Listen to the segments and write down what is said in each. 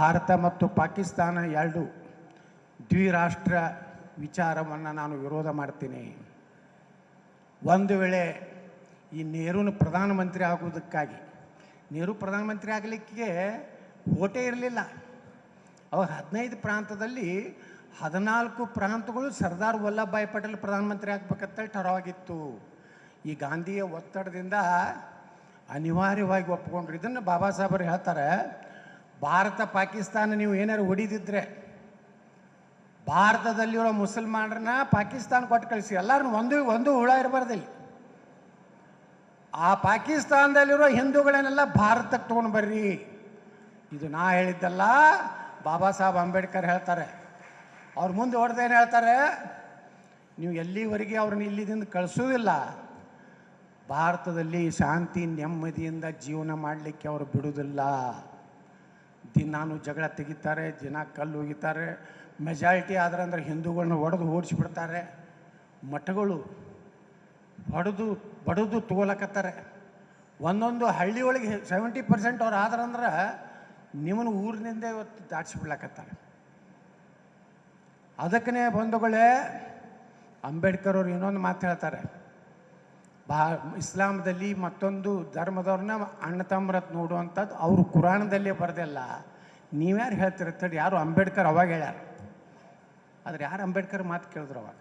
ಭಾರತ ಮತ್ತು ಪಾಕಿಸ್ತಾನ ಎರಡು ದ್ವಿರಾಷ್ಟ್ರ ವಿಚಾರವನ್ನು ನಾನು ವಿರೋಧ ಮಾಡ್ತೀನಿ. ಒಂದು ವೇಳೆ ಈ ನೆಹರೂನ ಪ್ರಧಾನಮಂತ್ರಿ ಆಗುವುದಕ್ಕಾಗಿ, ನೆಹರು ಪ್ರಧಾನಮಂತ್ರಿ ಆಗಲಿಕ್ಕೆ ಓಟೇ ಇರಲಿಲ್ಲ. ಅವಾಗ ಹದಿನೈದು ಪ್ರಾಂತದಲ್ಲಿ ಹದಿನಾಲ್ಕು ಪ್ರಾಂತಗಳು ಸರ್ದಾರ್ ವಲ್ಲಭಭಾಯಿ ಪಟೇಲ್ ಪ್ರಧಾನಮಂತ್ರಿ ಆಗಬೇಕಂತೇಳಿ ಠರವಾಗಿತ್ತು. ಈ ಗಾಂಧಿಯ ಒತ್ತಡದಿಂದ ಅನಿವಾರ್ಯವಾಗಿ ಒಪ್ಪಿಕೊಂಡ್ರು ಇದನ್ನು ಬಾಬಾ ಸಾಹೇಬರು ಹೇಳ್ತಾರೆ ಭಾರತ ಪಾಕಿಸ್ತಾನ ನೀವು ಏನಾರು ಹೊಡಿದಿದ್ರೆ, ಭಾರತದಲ್ಲಿರೋ ಮುಸಲ್ಮಾನರನ್ನ ಪಾಕಿಸ್ತಾನ ಕೊಟ್ಟು ಕಳಿಸಿ. ಎಲ್ಲರನ್ನು ಒಂದು ಒಂದು ಹುಳ ಇರಬಾರ್ದಲ್ಲಿ ಆ ಪಾಕಿಸ್ತಾನದಲ್ಲಿರೋ ಹಿಂದೂಗಳನ್ನೆಲ್ಲ ಭಾರತಕ್ಕೆ ತೊಗೊಂಡು ಬರ್ರಿ. ಇದು ನಾ ಹೇಳಿದ್ದಲ್ಲ, ಬಾಬಾ ಸಾಹೇಬ್ ಅಂಬೇಡ್ಕರ್ ಹೇಳ್ತಾರೆ. ಅವ್ರ ಮುಂದೆ ಹೊಡೆದೇನು ಹೇಳ್ತಾರೆ? ನೀವು ಎಲ್ಲಿವರೆಗೆ ಅವ್ರನ್ನ ಇಲ್ಲಿದಿಂದ ಕಳಿಸೋದಿಲ್ಲ. ಭಾರತದಲ್ಲಿ ಶಾಂತಿ ನೆಮ್ಮದಿಯಿಂದ ಜೀವನ ಮಾಡಲಿಕ್ಕೆ ಅವರು ಬಿಡುವುದಿಲ್ಲ. ದಿನಾನು ಜಗಳ ತೆಗಿತಾರೆ, ದಿನ ಕಲ್ಲು ಒಗಿತಾರೆ ಮೆಜಾರಿಟಿ ಆದ್ರೆ ಅಂದ್ರೆ ಹಿಂದೂಗಳನ್ನ ಹೊಡೆದು ಓಡಿಸ್ಬಿಡ್ತಾರೆ. ಮಠಗಳು ಹೊಡೆದು, ಬಡದು ತಗೋಲಕತ್ತಾರೆ. ಒಂದೊಂದು ಹಳ್ಳಿ ಒಳಗೆ ಸೆವೆಂಟಿ ಪರ್ಸೆಂಟ್ ಅವ್ರು ಆದ್ರಂದ್ರೆ ನಿಮ್ಮನ್ನು ಊರಿನಿಂದ ಇವತ್ತು ದಾಟಿಸ್ಬಿಡ್ಲಕತ್ತಾರೆ. ಅದಕ್ಕನೇ ಬಂಧುಗಳೇ, ಅಂಬೇಡ್ಕರ್ ಅವ್ರು ಇನ್ನೊಂದು ಮಾತು ಹೇಳ್ತಾರೆ. ಬಾ ಇಸ್ಲಾಮದಲ್ಲಿ ಮತ್ತೊಂದು ಧರ್ಮದವ್ರನ್ನ ಅಣ್ಣ ತಮ್ಮರತ್ ನೋಡುವಂಥದ್ದು ಅವರು ಕುರಾಣದಲ್ಲೇ ಬರೆದಿಲ್ಲ. ನೀವ್ಯಾರು ಹೇಳ್ತೀರ ತಡಿ, ಯಾರು ಅಂಬೇಡ್ಕರ್ ಅವಾಗ ಹೇಳ್ಯಾರ. ಆದ್ರೆ ಯಾರು ಅಂಬೇಡ್ಕರ್ ಮಾತು ಕೇಳಿದ್ರು ಅವಾಗ?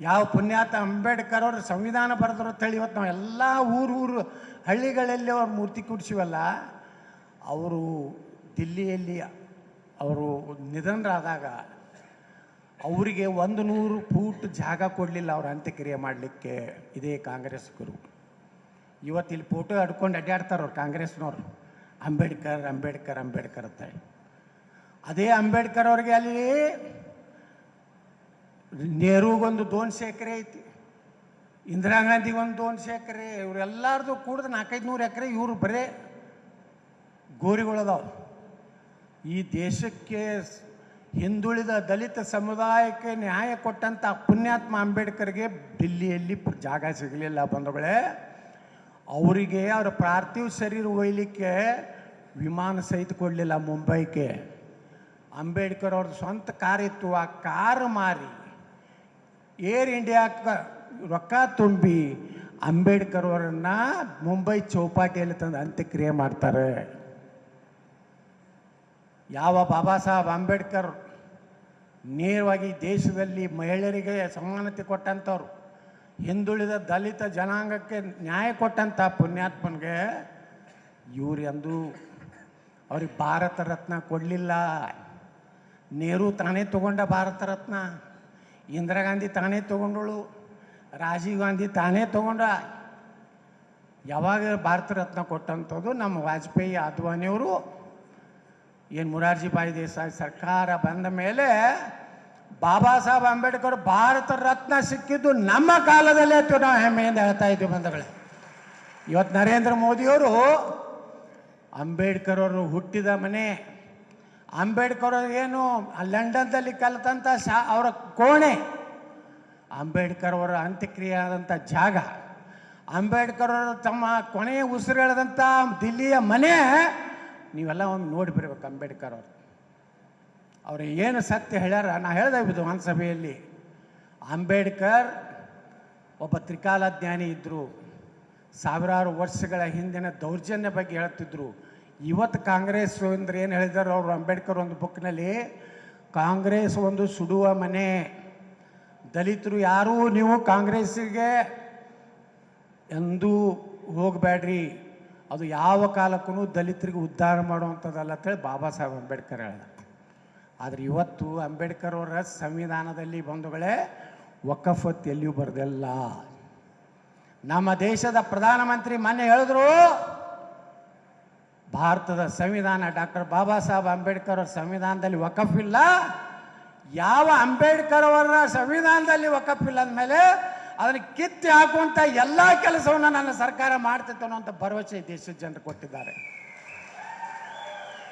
ಯಾವ ಪುಣ್ಯಾತ ಅಂಬೇಡ್ಕರ್ ಅವರು ಸಂವಿಧಾನ ಬರೆದ್ರು ಅಂತೇಳಿ ಇವತ್ತು ನಾವು ಎಲ್ಲ ಊರು ಊರು ಹಳ್ಳಿಗಳಲ್ಲಿ ಅವ್ರ ಮೂರ್ತಿ ಕೂಡಿಸಿವಲ್ಲ, ಅವರು ದಿಲ್ಲಿಯಲ್ಲಿ ಅವರು ನಿಧನರಾದಾಗ ಅವರಿಗೆ ಒಂದು ನೂರು ಫೂಟ್ ಜಾಗ ಕೊಡಲಿಲ್ಲ ಅವ್ರ ಅಂತ್ಯಕ್ರಿಯೆ ಮಾಡಲಿಕ್ಕೆ ಇದೇ ಕಾಂಗ್ರೆಸ್ಗರು ಇವತ್ತು ಇಲ್ಲಿ ಫೋಟೋ ಹಡ್ಕೊಂಡು ಅಡ್ಡಾಡ್ತಾರೆ ಅವ್ರು ಕಾಂಗ್ರೆಸ್ನವ್ರು. ಅಂಬೇಡ್ಕರ್ ಅಂಬೇಡ್ಕರ್ ಅಂಬೇಡ್ಕರ್ ಅಂತ ಹೇಳಿ. ಅದೇ ಅಂಬೇಡ್ಕರ್ ಅವ್ರಿಗೆ ಅಲ್ಲಿ ನೆಹರೂಗೊಂದು ದೋನ್ಸೆ ಎಕರೆ ಐತಿ. ಇಂದಿರಾ ಗಾಂಧಿಗೊಂದು ದೋನ್ಸೆ ಎಕರೆ ಇವರೆಲ್ಲರದು ಕೂಡ ನಾಲ್ಕೈದು ನೂರು ಎಕರೆ ಇವರು ಬರೇ ಗೋರಿಗಳದಾವ ಈ ದೇಶಕ್ಕೆ ಹಿಂದುಳಿದ ದಲಿತ ಸಮುದಾಯಕ್ಕೆ ನ್ಯಾಯ ಕೊಟ್ಟಂಥ ಪುಣ್ಯಾತ್ಮ ಅಂಬೇಡ್ಕರ್ಗೆ ದಿಲ್ಲಿಯಲ್ಲಿ ಜಾಗ ಸಿಗಲಿಲ್ಲ ಬಂಧುಗಳೇ. ಅವರಿಗೆ ಅವರ ಪಾರ್ಥಿವ ಶರೀರ ಒಯ್ಲಿಕ್ಕೆ ವಿಮಾನ ಸಹಿತ ಕೊಡಲಿಲ್ಲ ಮುಂಬೈಗೆ. ಅಂಬೇಡ್ಕರ್ ಅವ್ರ ಸ್ವಂತ ಕಾರ್ ಇತ್ತು, ಆ ಕಾರ್ ಮಾರಿ ಏರ್ ಇಂಡಿಯಾಕ್ಕೆ ರೊಕ್ಕ ತುಂಬಿ ಅಂಬೇಡ್ಕರ್ ಅವರನ್ನು ಮುಂಬೈ ಚೌಪಾಟಿಯಲ್ಲಿ ತಂದು ಅಂತ್ಯಕ್ರಿಯೆ ಮಾಡ್ತಾರೆ. ಯಾವ ಬಾಬಾ ಸಾಹೇಬ್ ಅಂಬೇಡ್ಕರ್ ನೇರವಾಗಿ ದೇಶದಲ್ಲಿ ಮಹಿಳೆಯರಿಗೆ ಸಮಾನತೆ ಕೊಟ್ಟಂಥವ್ರು, ಹಿಂದುಳಿದ ದಲಿತ ಜನಾಂಗಕ್ಕೆ ನ್ಯಾಯ ಕೊಟ್ಟಂಥ ಪುಣ್ಯಾತ್ಮನಿಗೆ ಇವ್ರು ಎಂದೂ ಅವ್ರಿಗೆ ಭಾರತ ರತ್ನ ಕೊಡಲಿಲ್ಲ. ನೆಹರು ತಾನೇ ತಗೊಂಡ ಭಾರತ ರತ್ನ, ಇಂದಿರಾ ಗಾಂಧಿ ತಾನೇ ತಗೊಂಡಳು ರಾಜೀವ್ ಗಾಂಧಿ ತಾನೇ ತಗೊಂಡ. ಯಾವಾಗ ಭಾರತ ರತ್ನ ಕೊಟ್ಟಂಥದ್ದು ನಮ್ಮ ವಾಜಪೇಯಿ ಅದ್ವಾನಿಯವರು ಏನು ಮುರಾರ್ಜಿ ಬಾಯಿ ದೇಸಾಯಿ, ಸರ್ಕಾರ ಬಂದ ಮೇಲೆ ಬಾಬಾ ಸಾಹೇಬ್ ಅಂಬೇಡ್ಕರ್ ಭಾರತ ರತ್ನ ಸಿಕ್ಕಿದ್ದು ನಮ್ಮ ಕಾಲದಲ್ಲೇ ಇತ್ತು ನಾವು ಹೆಮ್ಮೆಯಿಂದ ಹೇಳ್ತಾ ಇದ್ದೀವಿ ಬಂಧುಗಳೇ. ಇವತ್ತು ನರೇಂದ್ರ ಮೋದಿಯವರು ಅಂಬೇಡ್ಕರ್ ಅವರು ಹುಟ್ಟಿದ ಮನೆ, ಅಂಬೇಡ್ಕರ್ ಏನು ಲಂಡನ್ದಲ್ಲಿ ಕಲಿತಂಥ ಶಾ ಅವರ ಕೋಣೆ, ಅಂಬೇಡ್ಕರ್ ಅವರ ಅಂತ್ಯಕ್ರಿಯೆ ಆದಂಥ ಜಾಗ, ಅಂಬೇಡ್ಕರ್ ಅವರು ತಮ್ಮ ಕೊನೆಯ ಉಸಿರೆಳೆದಂಥ ದಿಲ್ಲಿಯ ಮನೆ ನೀವೆಲ್ಲ ಒಂದು ನೋಡಿ ಬರ್ಬೇಕು ಅಂಬೇಡ್ಕರ್ ಅವರು. ಅವರು ಏನು ಸತ್ಯ ಹೇಳ್ಯಾರ? ನಾ ಹೇಳ್ದೆ ವಿಧಾನಸಭೆಯಲ್ಲಿ. ಅಂಬೇಡ್ಕರ್ ಒಬ್ಬ ತ್ರಿಕಾಲಜ್ಞಾನಿ ಇದ್ದರು ಸಾವಿರಾರು ವರ್ಷಗಳ ಹಿಂದಿನ ದೌರ್ಜನ್ಯ ಬಗ್ಗೆ ಹೇಳ್ತಿದ್ರು. ಇವತ್ತು ಕಾಂಗ್ರೆಸ್ ಅಂದ್ರೆ ಏನು ಹೇಳಿದಾರೆ ಅವರು ಅಂಬೇಡ್ಕರ್ ಒಂದು ಬುಕ್ನಲ್ಲಿ ಕಾಂಗ್ರೆಸ್ ಒಂದು ಸುಡುವ ಮನೆ. ದಲಿತರು ಯಾರೂ ನೀವು ಕಾಂಗ್ರೆಸ್ಸಿಗೆ ಎಂದೂ ಹೋಗಬೇಡ್ರಿ ಅದು ಯಾವ ಕಾಲಕ್ಕೂ ದಲಿತರಿಗೆ ಉದ್ಧಾರ ಮಾಡುವಂಥದ್ದಲ್ಲ ಅಂತೇಳಿ ಬಾಬಾ ಸಾಹೇಬ್ ಅಂಬೇಡ್ಕರ್ ಹೇಳ್ದ. ಆದರೆ ಇವತ್ತು ಅಂಬೇಡ್ಕರ್ ಅವರ ಸಂವಿಧಾನದಲ್ಲಿ ಬಂಧುಗಳೇ ವಕಫತ್ ಎಲ್ಲಿಯೂ ಬರೆದಿಲ್ಲ. ನಮ್ಮ ದೇಶದ ಪ್ರಧಾನಮಂತ್ರಿ ಮೊನ್ನೆ ಹೇಳಿದ್ರು, ಭಾರತದ ಸಂವಿಧಾನ ಡಾಕ್ಟರ್ ಬಾಬಾ ಸಾಹೇಬ್ ಅಂಬೇಡ್ಕರ್ ಅವರ ಸಂವಿಧಾನದಲ್ಲಿ ವಕಫ್ ಯಾವ ಅಂಬೇಡ್ಕರ್ ಅವರ ಸಂವಿಧಾನದಲ್ಲಿ ವಕಫ್ ಇಲ್ಲ ಅಂದಮೇಲೆ ಅದನ್ನು ಕಿತ್ತಿ ಹಾಕುವಂಥ ಎಲ್ಲ ಕೆಲಸವನ್ನು ನನ್ನ ಸರ್ಕಾರ ಮಾಡ್ತಿತ್ತು ಅನ್ನೋಂಥ ಭರವಸೆ ದೇಶದ ಜನರು ಕೊಟ್ಟಿದ್ದಾರೆ.